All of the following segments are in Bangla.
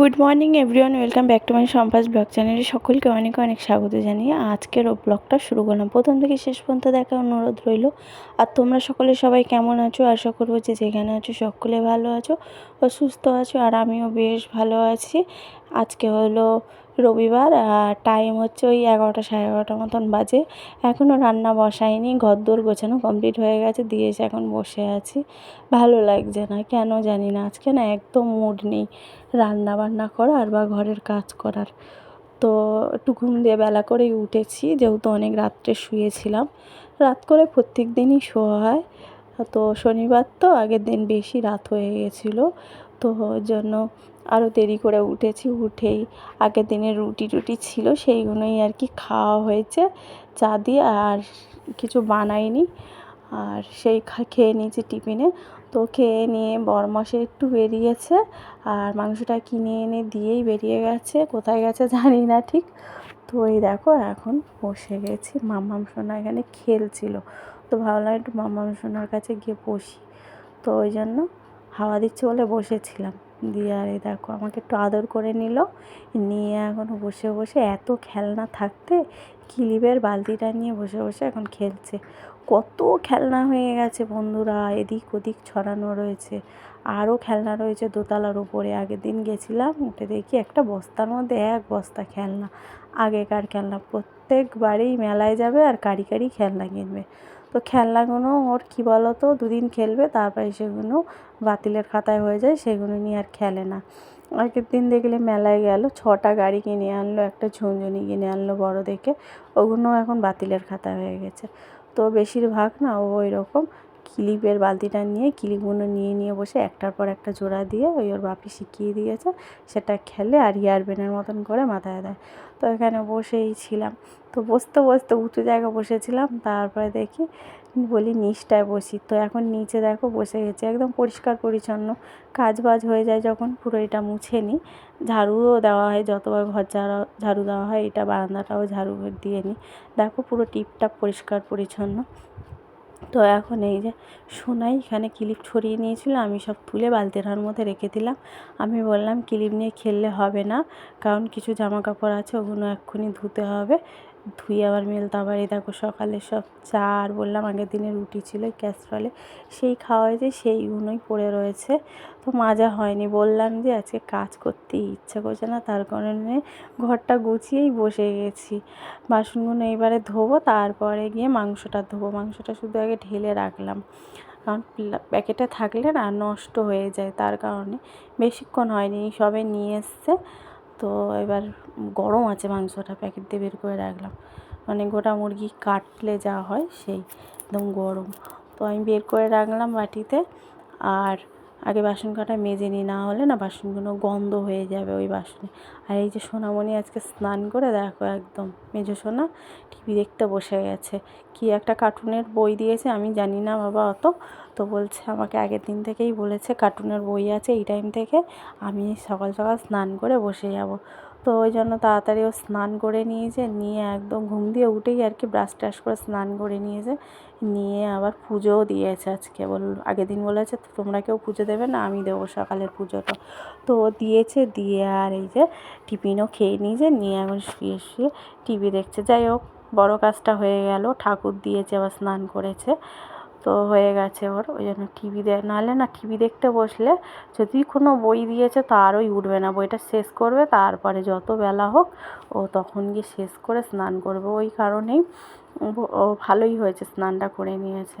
Good morning everyone welcome back to my সম্পাস blog চ্যানেলে সকলকে অনেক অনেক স্বাগত জানিয়ে আজকের ও ব্লগটা শুরু করলাম। প্রথম থেকে শেষ পর্যন্ত দেখা অনুরোধ রইল। আর তোমরা সকলে সবাই কেমন আছো? আশা করব যে যেখানে আছো সকলে ভালো আছো ও সুস্থ আছো। আর আমিও বেশ ভালো আছি। আজকে হলো রবিবার আর টাইম হচ্ছে ওই এগারোটা সাড়ে এগারোটার মতন বাজে। এখনও রান্না বসাইনি ঘরদোর গোছানো কমপ্লিট হয়ে গেছে, দিয়ে এসে এখন বসে আছি। ভালো লাগছে না, কেন জানি না, আজকে না একদম মুড নেই। রান্না বান্না করার বা ঘরের কাজ করার। তো একটু ঘুম দিয়ে বেলা করেই উঠেছি, যেহেতু অনেক রাত্রে শুয়েছিলাম। রাত করে প্রত্যেক দিনই শোয়া হয়। তো শনিবার তো আগের দিন বেশি রাত হয়ে গেছিল, তো ওই জন্য আরও দেরি করে উঠেছি, উঠেই আগের দিনের রুটি টুটি ছিল সেইগুলোই আর কি খাওয়া হয়েছে, চা দিয়ে আর কিছু বানাইনি, আর সেই খেয়ে নিয়েছি টিফিনে, তো খেয়ে নিয়ে বরমশাই একটু বেরিয়েছে, আর মাংসটা কিনে এনে দিয়েই বেরিয়ে গেছে, কোথায় গেছে জানি না ঠিক, তো এই দেখো এখন বসে গেছি, মাম্মাম সোনা এখানে খেলছিল তো ভাবলাম একটু মাম্মাম সোনার কাছে গিয়ে বসি। তো ওই জন্য হাওয়া দিচ্ছে বলে বসেছিলাম। দিয়ে আর এই দেখো আমাকে একটু আদর করে নিল। নিয়ে এখন বসে বসে এত খেলনা থাকতে কিলিপের বালতিটা নিয়ে বসে বসে এখন খেলছে। কত খেলনা হয়ে গেছে বন্ধুরা, এদিক ওদিক ছড়ানো রয়েছে। আরও খেলনা রয়েছে দোতলার উপরে। আগের দিন গেছিলাম, উঠে দেখি একটা বস্তার মধ্যে এক বস্তা খেলনা। আগেকার খেলনা প্রত্যেকবারেই মেলায় যাবে আর কারি কারি খেলনা কিনবে। তো খেলনাগুলো ওর কী বলো তো দুদিন খেলবে, তারপরে সেগুলো বাতিলের খাতায় হয়ে যায়, সেগুলো নিয়ে আর খেলে না। আগের দিন দেখলে মেলায় গেল, ছটা গাড়ি কিনে আনলো, একটা ঝুনঝুনি কিনে আনলো বড় দেখে, ওগুলো এখন বাতিলের খাতা হয়ে গেছে। তো বেশিরভাগ না ও ওই রকম ক্লিপের বালতিটা নিয়ে, ক্লিপগুলো নিয়ে নিয়ে বসে একটার পর একটা জোড়া দিয়ে ওই ওর বাপি শিখিয়ে দিয়েছে। সেটা খেলে আর ইয়ারবেনের মতন করে মাথায় দেয়। তো এখানে বসেই ছিলাম। তো বসতে বসতে উঁচু জায়গায় বসেছিলাম। তারপরে দেখি, বলি, নিচটায় বসি। তো এখন নিচে দেখো, বসে গেছে। একদম পরিষ্কার, পরিচ্ছন্ন। কাজ বাজ হয়ে যায় যখন, পুরো এটা মুছে নিই। ঝাড়ুও দেওয়া হয়, যতবার ঘর ঝাড়া, ঝাড়ু দেওয়া হয়, এটা বারান্দাটাও ঝাড়ু দিয়ে নিই। দেখো, পুরো টিপটাপ পরিষ্কার, পরিচ্ছন্ন। তো এখন এই যে সোনাই এখানে ক্লিপ ছড়িয়ে নিয়েছিল, আমি সব তুলে বালতিটার মধ্যে রেখে দিলাম। আমি বললাম, ক্লিপ নিয়ে খেললে হবে না, কারণ কিছু জামা কাপড় আছে, ওগুলো এক্ষুনি ধুতে হবে। ধুয়ে আবার মেলতে আবার এই দেখো সকালে সব চা আর বললাম আগের দিনে রুটি ছিল ক্যাসট্রলে, সেই খাওয়া হয়েছে সেইগুলোই পড়ে রয়েছে। তো মাজা হয়নি, বললাম যে আজকে কাজ করতে ইচ্ছা করছে না, তার কারণে ঘরটা গুছিয়েই বসে গেছি। বাসনগুলো এবারে ধোবো, তারপরে গিয়ে মাংসটা ধোবো। মাংসটা শুধু আগে ঢেলে রাখলাম। কারণ প্যাকেটে থাকলে না নষ্ট হয়ে যায়, তার কারণে বেশিক্ষণ হয়নি, সবে নিয়ে এসছে। তো এবার গরম আছে মাংসটা প্যাকেট দিয়ে বের করে রাখলাম। মানে গোটা মুরগি কাটলে যা হয় সেই, একদম গরম। তো আমি বের করে রাখলাম বাটিতে আর আগে বাসন কাটা মেজে নিই, না হলে না বাসনগুলো গন্ধ হয়ে যাবে ওই বাসনে। আর এই যে সোনামণি আজকে স্নান করে দেখো একদম, মেজো সোনা টিভি দেখতে বসে গেছে। কি একটা কার্টুনের বই দিয়েছে, আমি জানি না বাবা অত, তো বলছে আমাকে আগের দিন থেকেই বলেছে কার্টুনের বই আছে এই টাইম থেকে আমি সকাল সকাল স্নান করে বসে যাব। তো ওই জন্য তাড়াতাড়ি ও স্নান করে নিয়েছে, নিয়ে একদম ঘুম দিয়ে উঠেই আর কি ব্রাশ ট্রাশ করে স্নান করে নিয়েছে। নিয়ে আবার পুজোও দিয়েছে আজকে বল, আগের দিন বলেছে তোমরা কেউ পুজো দেবে না, আমি দেবো সকালের পুজোটা। তো দিয়েছে, দিয়ে আর এই যে টিফিনও খেয়ে নিয়েছে, নিয়ে এখন শুয়ে শুয়ে টিভি দেখছে। যাই হোক, বড়ো কাজটা হয়ে গেল, ঠাকুর দিয়েছে, আবার স্নান করেছে। তো হয়ে গেছে ওর, ওই জন্য টিভি দেখ নাহলে না টিভি দেখতে বসলে যদি কোনো বই দিয়েছে তারই উঠবে না, বইটা শেষ করবে, তারপরে যত বেলা হোক ও তখন গিয়ে শেষ করে স্নান করবে। ওই কারণেই ও ভালোই হয়েছে, স্নানটা করে নিয়েছে।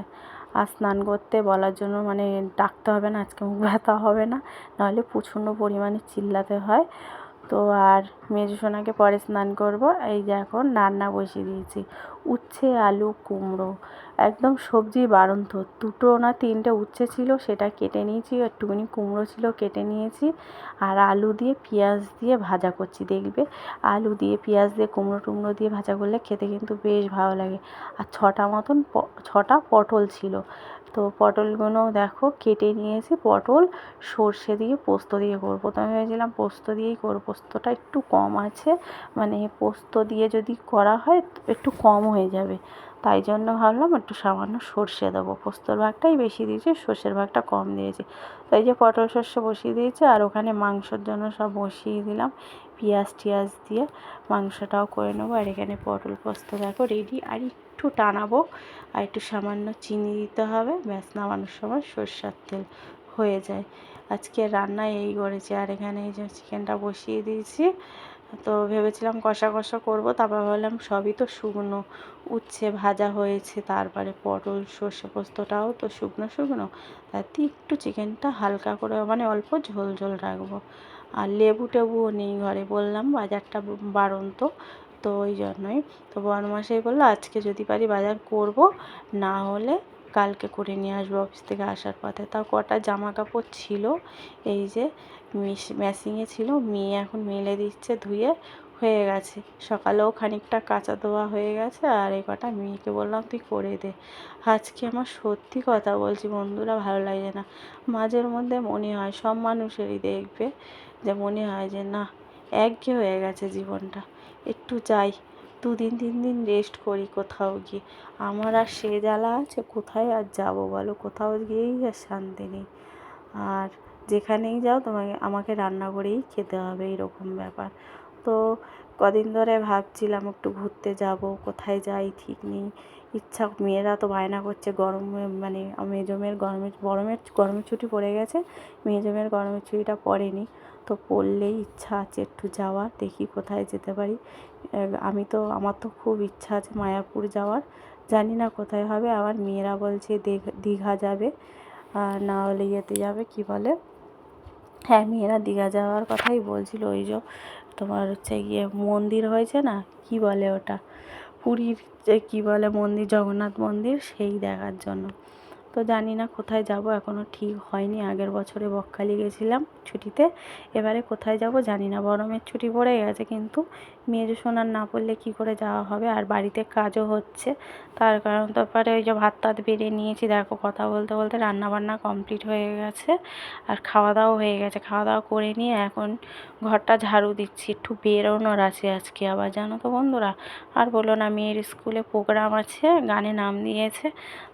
আর স্নান করতে বলার জন্য মানে ডাকতে হবে না, আজকে মুখ ব্যথা হবে না, নাহলে প্রচণ্ড পরিমাণে চিল্লাতে হয়। তো আর মেজো সোনাকে পরে স্নান করব, এই যে এখন রান্না বসিয়ে দিয়েছি, উচ্ছে, আলু, কুমড়ো। একদম সবজি বাড়ন্ত। দুটো না তিনটে উচ্ছে ছিল, সেটা কেটে নিয়েছি, একটুখানি কুমড়ো ছিল কেটে নিয়েছি, আর আলু দিয়ে পেঁয়াজ দিয়ে ভাজা করছি, দেখবে? আলু দিয়ে পেঁয়াজ দিয়ে কুমড়ো টুমড়ো দিয়ে ভাজা করলে খেতে কিন্তু বেশ ভালো লাগে। আর ছটা মতন ছটা পটল ছিল। তো পটলগুলো দেখো কেটে নিয়েছি, পটল সর্ষে দিয়ে পোস্ত দিয়ে করব। তো আমি ভেবেছিলাম পোস্ত দিয়েই করব, পোস্তটা একটু কম আছে মানে পোস্ত দিয়ে যদি করা হয় একটু কম হয়ে যাবে। তাই জন্য ভাবলাম একটু সামান্য সর্ষে দেবো। পোস্তর ভাগটাই বেশি দিয়েছি, সর্ষের ভাগটা কম দিয়েছি। তো এই যে পটল সর্ষে বসিয়ে দিয়েছি, আর ওখানে মাংসর জন্য সব বসিয়ে দিলাম পেঁয়াজ টিয়াজ দিয়ে। মাংসটাও করে নেব, আর এখানে পটল পোস্ত দেখো রেডি আর একটু টানাবো, আর একটু সামান্য চিনি দিতে হবে, ব্যাস নামানোর সময় সর্ষার তেল হয়ে যায়। আজকে রান্না এই করেছি, আর এখানে এই যে চিকেনটা বসিয়ে দিয়েছি। তো ভেবেছিলাম কষা কষা করব, তারপর ভাবলাম সবই তো শুকনো। উচ্ছে ভাজা হয়েছে, তারপরে পটল, সর্ষে পোস্তটাও তো শুকনো শুকনো। তাতে একটু চিকেনটা হালকা করে মানে অল্প ঝোল ঝোল রাখব। আর লেবু টেবুও নেই ঘরে, বললাম বাজারটা বাড়ন্ত, তো ওই জন্যই। তো বড়মাসাই বলল, আজকে যদি পারি বাজার করব, না হলে কালকে করে নিয়ে আসব অফিস থেকে আসার পথে। তাও কটা জামা কাপড় ছিল, এই যে মেশিনে ছিল, মেয়ে এখন মেলে দিচ্ছে ধুয়ে হয়ে গেছে। সকালেও খানিকটা কাঁচা ধোয়া হয়ে গেছে আর এই কটা মেয়েকে বললাম, তুই করে দে। আজকে আমার সত্যি কথা বলছি বন্ধুরা, ভালো লাগে না। মাঝের মধ্যে মনে হয় সব মানুষেরই দেখবে, যে মনে হয় যে না, একঘেয়ে হয়ে গেছে জীবনটা। একটু যাই। দুদিন, তিন দিন রেস্ট করি কোথাও গিয়ে। আমার আর সে জ্বালা আছে, কোথায় আর যাব বলো? কোথাও গিয়েই আর শান্তি নেই। আর যেখানেই যাও, তোমাকে, আমাকে রান্না করেই খেতে হবে এরকম ব্যাপার। তো কদিন ধরে ভাবছিলাম একটু ঘুরতে যাব, কোথায় যাই ঠিক নেই। ইচ্ছা, মেয়েরা তো বায়না করছে, গরমে মানে মেজমের গরমের গরমের গরমের ছুটি পড়ে গেছে, মেজমের গরমের ছুটিটা পড়েনি। তো পড়লেই ইচ্ছা আছে একটু যাওয়ার, দেখি কোথায় যেতে পারি। আমি তো, আমার তো খুব ইচ্ছা আছে মায়াপুর যাওয়ার। জানি না কোথায় হবে, আবার মেয়েরা বলছে দীঘা যাবে। না হলে ইয়েতে যাবে, কি বলে? হ্যাঁ মেয়েরা দীঘা যাওয়ার কথাই বলছিল, ওই যে তোমার হচ্ছে গিয়ে মন্দির হয়েছে না, কি বলে ওটা? পুরীর যে কী বলে মন্দির, জগন্নাথ মন্দির, সেই দেখার জন্য। তো জানি না কোথায় যাব এখনও ঠিক হয়নি, আগের বছরে বকখালি গেছিলাম। ছুটিতে। এবারে কোথায় যাব জানি না গরমের ছুটি পড়ে গেছে কিন্তু মেজো সোনার না পড়লে কী করে যাওয়া হবে আর বাড়িতে কাজও হচ্ছে। তার কারণ তারপরে ওই যে ভাত টাত বেড়ে নিয়েছি, দেখো কথা বলতে বলতে রান্না বান্না কমপ্লিট হয়ে গেছে আর খাওয়া দাওয়া হয়ে গেছে। খাওয়া দাওয়া করে নিয়ে এখন ঘরটা ঝাড়ু দিচ্ছি, একটু বেরোনোর আছে আজকে আবার, জানো তো বন্ধুরা? আর বলো না, মেয়ের স্কুলে প্রোগ্রাম আছে, গানে নাম দিয়েছে,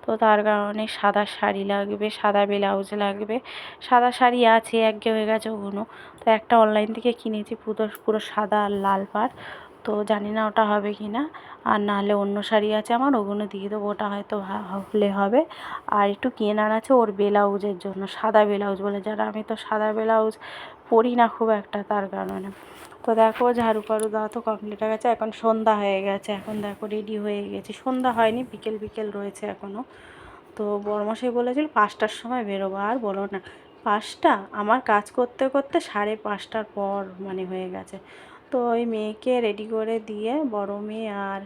তো তার কারণে সাদা শাড়ি লাগবে, সাদা ব্লাউজ লাগবে, সাদা শাড়ি আছে একঘে হয়ে গেছে ওগুলো। তো একটা অনলাইন থেকে কিনেছি পুরো পুরো সাদা আর লাল পাড়। তো জানি না ওটা হবে কি না আর নাহলে অন্য শাড়ি আছে আমার, ওগুলো দিয়ে দেবো। ওটা হয়তো হলে হবে। আর একটু কেনার আছে ওর ব্লাউজের জন্য, সাদা ব্লাউজ বলে। যারা, আমি তো সাদা ব্লাউজ পরি না খুব একটা তার কারণে। তো দেখো, ঝাড়ু ফাড়ু দেওয়া তো কমপ্লিট হয়ে গেছে। এখন সন্ধ্যা হয়ে গেছে। এখন দেখো রেডি হয়ে গেছি। সন্ধ্যা হয়নি, বিকেল বিকেল রয়েছে এখনও তো বড়মশাই বলেছিল পাঁচটার সময় বেরোবো। আর বলো না পাঁচটা? আমার কাজ করতে করতে সাড়ে পাঁচটার পর মানে হয়ে গেছে। তো ওই মেয়েকে রেডি করে দিয়ে বড় মেয়ে আর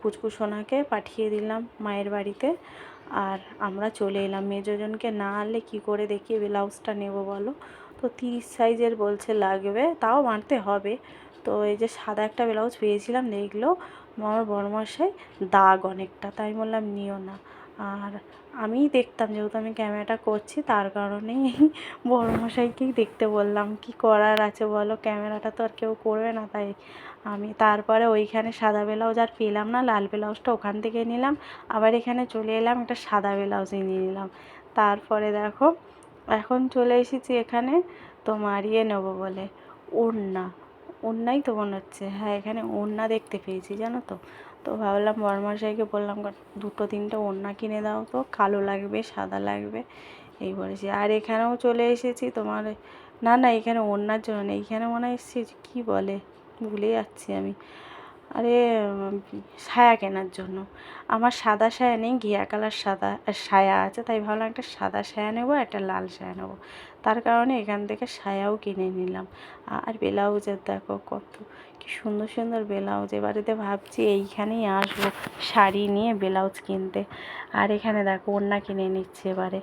পুচকু সোনাকে পাঠিয়ে দিলাম মায়ের বাড়িতে। আর আমরা চলে এলাম। মেজোজনকে না আনলে কী করে দেখিয়ে ব্লাউজটা নেব বলো? তো তিরিশ সাইজের বলছে লাগবে, তাও মানতে হবে। তো এই যে সাদা একটা ব্লাউজ পেয়েছিলাম, দেখল আমার বড়মশাই দাগ অনেকটা, তাই বললাম নিও না। আর আমিই দেখতাম যেহেতু আমি ক্যামেরাটা করছি, তার কারণেই বড়মশাইকেই দেখতে বললাম, কি করার আছে বলো? ক্যামেরাটা তো আর কেউ করবে না। তাই আমি তারপরে ওইখানে সাদা ব্লাউজ আর পেলাম না, লাল ব্লাউজটা ওখান থেকে নিলাম, আবার এখানে চলে এলাম, একটা সাদা ব্লাউজই নিয়ে নিলাম। তারপরে দেখো, এখন চলে এসেছি এখানে তোমার ইয়ে নেব বলে, ওড়না। ওড়নাই তো মনে হচ্ছে। হ্যাঁ এখানে ওড়না দেখতে পেয়েছি, জানো তো? তো ভাবলাম বড়মশাইকে বললাম দুটো তিনটে ওড়না কিনে দাও তো, কালো লাগবে, সাদা লাগবে। এই বলেছি। আর এখানেও চলে এসেছি তোমার, না না, এখানে ওড়নার জন্য নেই এইখানে মনে হয় এসেছি কী বলে, ভুলে যাচ্ছি আমি। আরে, সায়া কেনার জন্য। আমার সাদা সায়া নেই, ঘিয়া কালার সাদা, সায়া আছে, তাই ভাবলাম একটা সাদা সায়া নেব, একটা লাল সায়া নেব। তার কারণে এখান থেকে সায়াও কিনে নিলাম। আর ব্লাউজের দেখো কত, কি সুন্দর সুন্দর ব্লাউজ। এবারেতে ভাবছি এইখানেই আসব শাড়ি নিয়ে ব্লাউজ কিনতে। আর এখানে দেখো ওড়না কিনে নিচ্ছে এবারে।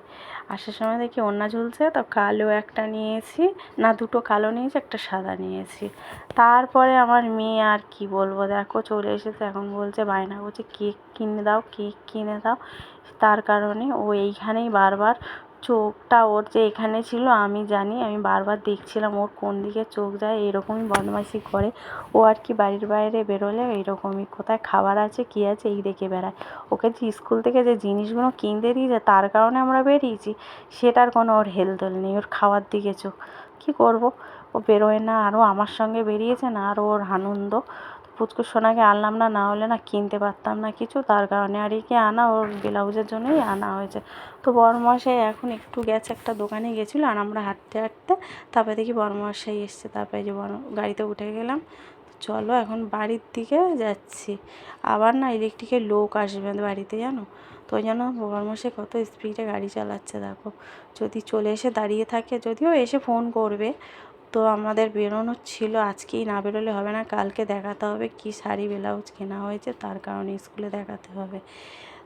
আসার সময় দেখি ওড়না ঝুলছে, তো কালো একটা নিয়েছি, না দুটো কালো নিয়েছি, একটা সাদা নিয়েছি। তারপরে আমার মেয়ে আর কি বলব, দেখো চলে এসেছে, এখন বলছে, বায়না করছে কেক কিনে দাও, কেক কিনে দাও। তার কারণে ও এইখানেই বারবার চোখটা ওর যে এখানে ছিল, আমি জানি, আমি বারবার দেখছিলাম ওর কোন দিকে চোখ যায়, এরকমই বদমাইশি করে। ও আর কি বাড়ির বাইরে বেরোলে এইরকমই কোথায় খাবার আছে, কী আছে, এই দেখে বেড়ায়। ওকে যে স্কুল থেকে যে জিনিসগুলো কিনতে দিয়েছে, তার কারণে আমরা বেরিয়েছি, সেটার কোনো ওর হেলদোল নেই, ওর খাওয়ার দিকে চোখ। কী করব? ও বেরোয় না, আরও আমার সঙ্গে বেরিয়েছে না, আরও ওর আনন্দ। পুচকু সোনাকে আনলাম না না হলে না কিনতে পারতাম না কিছু। তার কারণে আর একে আনা, ওর ব্লাউজের জন্যই আনা হয়েছে। তো বড়মশাই এখন একটু গেছে, একটা দোকানে গেছিল আর আমরা হাঁটতে হাঁটতে তারপরে দেখি বড়মশাই এসছে। তারপরে যে বড় গাড়িতে উঠে গেলাম। চলো এখন বাড়ির দিকে যাচ্ছি। আবার না ইলেকট্রিকের লোক আসবে বাড়িতে, জানো? তো ওই জন্য বড়মশাই কত স্পিডে গাড়ি চালাচ্ছে, দেখো। যদি চলে এসে দাঁড়িয়ে থাকে, যদিও এসে ফোন করবে তো আমাদের বেরোনোর ছিল, আজকেই না বেরোলে হবে না, কালকে দেখাতে হবে কী শাড়ি ব্লাউজ কেনা হয়েছে, তার কারণে স্কুলে দেখাতে হবে।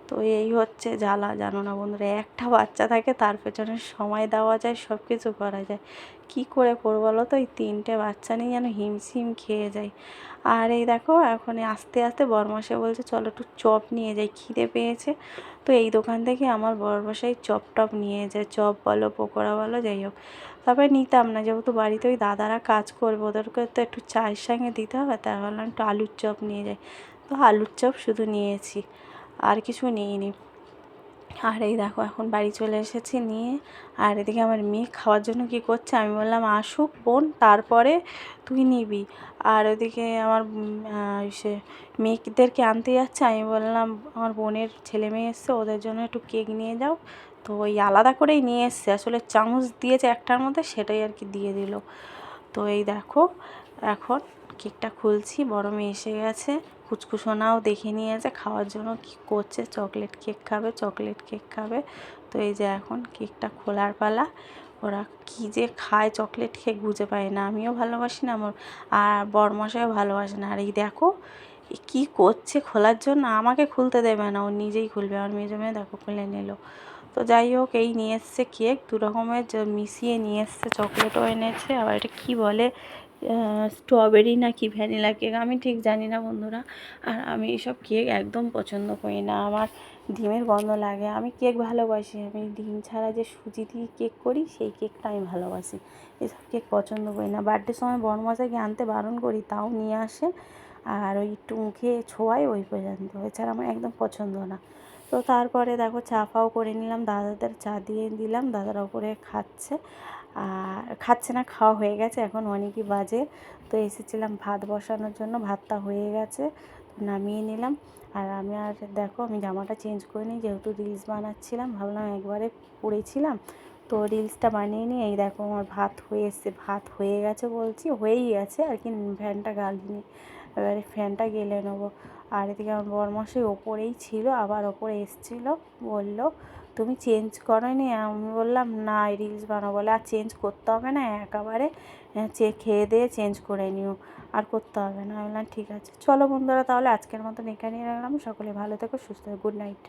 তো এই হচ্ছে জ্বালা, জানো না বন্ধুরা, একটা বাচ্চা থাকে, তার পেছনে সময় দেওয়া যায় সব কিছু করা যায়। কী করে করব বলো তো, এই তিনটে বাচ্চা নিয়ে যেন হিমশিম খেয়ে যায় আর এই দেখো, এখন আস্তে আস্তে বরমাসে বলছে, চলো একটু চপ নিয়ে যাই, খিদে পেয়েছে। তো এই দোকান থেকে আমার বরমশাই চপ টপ নিয়ে যায়, চপ বলো, পকোড়া বলো, যাই হোক। তারপরে নিতাম না, যেহেতু বাড়িতে ওই দাদারা কাজ করবে, ওদেরকে তো একটু চায়ের সঙ্গে দিতে হবে, তাই ভাবলাম একটু আলুর চপ নিয়ে যাই। তো আলুর চপ শুধু নিয়েছি, আর কিছু নিইনি। আর এই দেখো, এখন বাড়ি চলে এসেছি নিয়ে, আর এদিকে আমার মেয়ে খাওয়ার জন্য কী করছে, আমি বললাম, আসুক, বোন, তারপরে তুই নিবি। আর ওদিকে আমার সে মেয়েদেরকে আনতে যাচ্ছে, আমি বললাম, আমার বোনের ছেলে মেয়ে এসছে, ওদের জন্য একটু কেক নিয়ে যাও। তো ওই আলাদা করেই নিয়ে এসছে। আসলে চামচ দিয়েছে একটার মধ্যে, সেটাই আর কি দিয়ে দিল। তো এই দেখো, এখন কেকটা খুলছি, বড় মেয়ে এসে গেছে। কুচকুসোনাও দেখে নিয়েছে, খাওয়ার জন্য কী করছে, চকলেট কেক খাবে, চকলেট কেক খাবে। তো এই যে এখন কেকটা খোলার পালা, ওরা কী যে খায়, চকলেট খেয়ে বুঝে পায় না। আমিও ভালোবাসি না, আমার আর বরমশাইও ভালোবাসে না। আর এই দেখো কী করছে খোলার জন্য? আমাকে খুলতে দেবে না, ও নিজেই খুলবে। আমার মেয়ে মেয়ে দেখো, খুলে নিল। তো যাই হোক, এই নিয়ে এসছে কেক, দু রকমের মিশিয়ে নিয়ে এসছে, চকলেটও এনেছে, আবার এটা কী বলে স্ট্রবেরি না কি ভ্যানিলা কেক আমি ঠিক জানি না বন্ধুরা, আর আমি এসব কেক একদম পছন্দ করি না, আমার ডিমের গন্ধ লাগে, আমি কেক ভালোবাসি, আমি ডিম ছাড়া যে সুজি দিয়ে কেক করি, সেই কেকটা আমি ভালোবাসি, এসব কেক পছন্দ করি না বার্থডের সময় বনমশাইকে আনতে বারণ করি, তাও নিয়ে আসে, আর ওই একটু মুখে ছোঁয়াই ওই পর্যন্ত, এছাড়া আমার একদম পছন্দ না। তো তারপরে দেখো চা ফাও করে নিলাম, দাদাদের চা দিয়ে দিলাম, দাদারা ওপরে খাচ্ছে। আর খাচ্ছে না, খাওয়া হয়ে গেছে, এখন অনেকই বাজে। তো এসেছিলাম ভাত বসানোর জন্য, ভাতটা হয়ে গেছে নামিয়ে নিলাম। আর আমি আর দেখো, আমি জামাটা চেঞ্জ করে নিই, যেহেতু রিলস বানাচ্ছিলাম, ভাবলাম একবারে পড়েছিলাম। তো রিলসটা বানিয়ে নিই এই দেখো আমার ভাত হয়ে এসছে, ভাত হয়ে গেছে বলছি, হয়েই গেছে, আর কি, ফ্যানটা গালিনি। এবারে ফ্যানটা গেলে নেব। আর এদিকে আমার বরমশাই ওপরেই ছিল, আবার ওপরে এসছিল, বলল, তুমি চেঞ্জ করোনি? আমি বললাম, না রিলস বানাবো। বলে, আর চেঞ্জ করতে হবে না, একেবারে চে খেয়ে দিয়ে চেঞ্জ করে নিও, আর করতে হবে না। আমি বললাম, ঠিক আছে, চলো বন্ধুরা, তাহলে আজকের মতন এখানেই রাখলাম। সকলে ভালো থেকো, সুস্থ গুড নাইট।